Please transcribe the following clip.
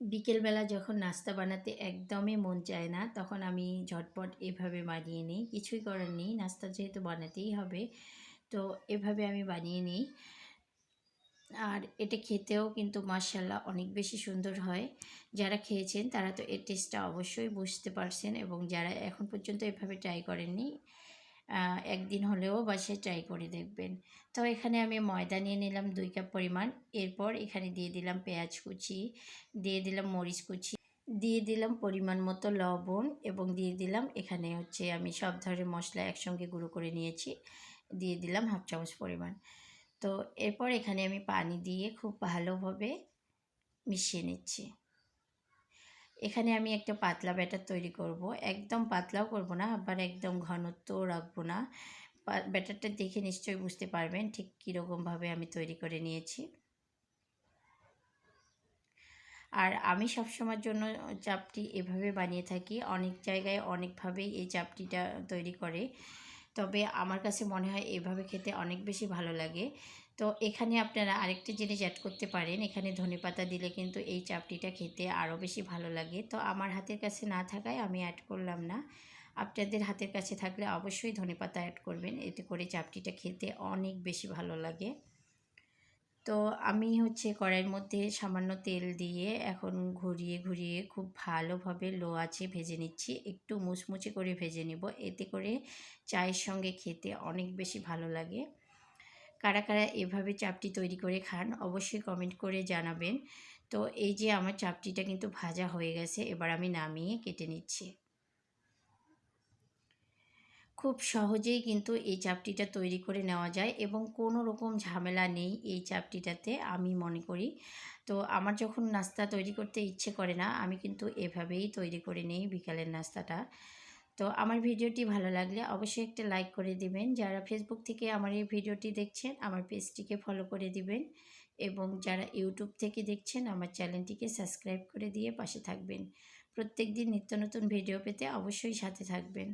বিকেলবেলা যখন নাস্তা বানাতে একদমই মন চায় না, তখন আমি ঝটপট এভাবে বানিয়ে নিই। কিছুই করার নেই, নাস্তা যেহেতু বানাতেই হবে, তো এভাবে আমি বানিয়ে নিই। আর এটা খেতেও কিন্তু মার্শাল্লাহ অনেক বেশি সুন্দর হয়। যারা খেয়েছেন তারা তো এর টেস্টটা অবশ্যই বুঝতে পারছেন এবং যারা এখন পর্যন্ত এভাবে ট্রাই করেননি একদিন হলেও বাসায় ট্রাই করে দেখবেন। তো এখানে আমি ময়দা নিয়ে নিলাম দুই কাপ পরিমাণ। এরপর এখানে দিয়ে দিলাম পেঁয়াজ কুচি, দিয়ে দিলাম মরিচ কুচি, দিয়ে দিলাম পরিমাণ মতো লবণ এবং দিয়ে দিলাম এখানে হচ্ছে আমি সব ধরনের মশলা একসঙ্গে গুঁড়ো করে নিয়েছি। দিয়ে দিলাম হাফ চামচ পরিমাণ। তো এরপর এখানে আমি পানি দিয়ে খুব ভালোভাবে মিশিয়ে নিচ্ছি। এখানে আমি একটা পাতলা ব্যাটার তৈরি করব। একদম পাতলাও করব না, আবার একদম ঘনত্বও রাখব না। ব্যাটারটা দেখে নিশ্চয়ই বুঝতে পারবেন ঠিক কীরকমভাবে আমি তৈরি করে নিয়েছি। আর আমি সবসময়ের জন্য চাপটি এভাবে বানিয়ে থাকি, অনেক জায়গায় অনেকভাবেই এই চাপটিটা তৈরি করে। তবে আমার কাছে মনে হয় এভাবে খেতে অনেক বেশি ভালো লাগে। তো এখানে আপনারা আরেকটি জিনিস অ্যাড করতে পারেন। এখানে ধনে পাতা দিলে কিন্তু এই চাপটিটা খেতে আরও বেশি ভালো লাগে। তো আমার হাতের কাছে না থাকায় আমি অ্যাড করলাম না। আপনাদের হাতের কাছে থাকলে অবশ্যই ধনে পাতা অ্যাড করবেন। এতে করে চাপটিটা খেতে অনেক বেশি ভালো লাগে। তো আমি হচ্ছে কড়াইয়ের মধ্যে সামান্য তেল দিয়ে এখন ঘুরিয়ে ঘুরিয়ে খুব ভালোভাবে লো আছে ভেজে নিচ্ছি। একটু মুচমুচে করে ভেজে নিব। এতে করে চায়ের সঙ্গে খেতে অনেক বেশি ভালো লাগে। কারা কারা এভাবে চাপটি তৈরি করে খান অবশ্যই কমেন্ট করে জানাবেন। তো এই যে আমার চাপটিটা কিন্তু ভাজা হয়ে গেছে, এবার আমি নামিয়ে কেটে নিচ্ছি। খুব সহজেই কিন্তু এই চাপটিটা তৈরি করে নেওয়া যায় এবং কোনো রকম ঝামেলা নেই এই চাপটিটাতে আমি মনে করি। তো আমার যখন নাস্তা তৈরি করতে ইচ্ছে করে না, আমি কিন্তু এভাবেই তৈরি করে নিই বিকালের নাস্তাটা। তো আমার ভিডিওটি ভালো লাগলে অবশ্যই একটা লাইক করে দিবেন। যারা ফেসবুক থেকে আমার এই ভিডিওটি দেখছেন, আমার পেজটিকে ফলো করে দিবেন এবং যারা ইউটিউব থেকে দেখছেন, আমার চ্যানেলটিকে সাবস্ক্রাইব করে দিয়ে পাশে থাকবেন। প্রত্যেক দিন নিত্য নতুন ভিডিও পেতে অবশ্যই সাথে থাকবেন।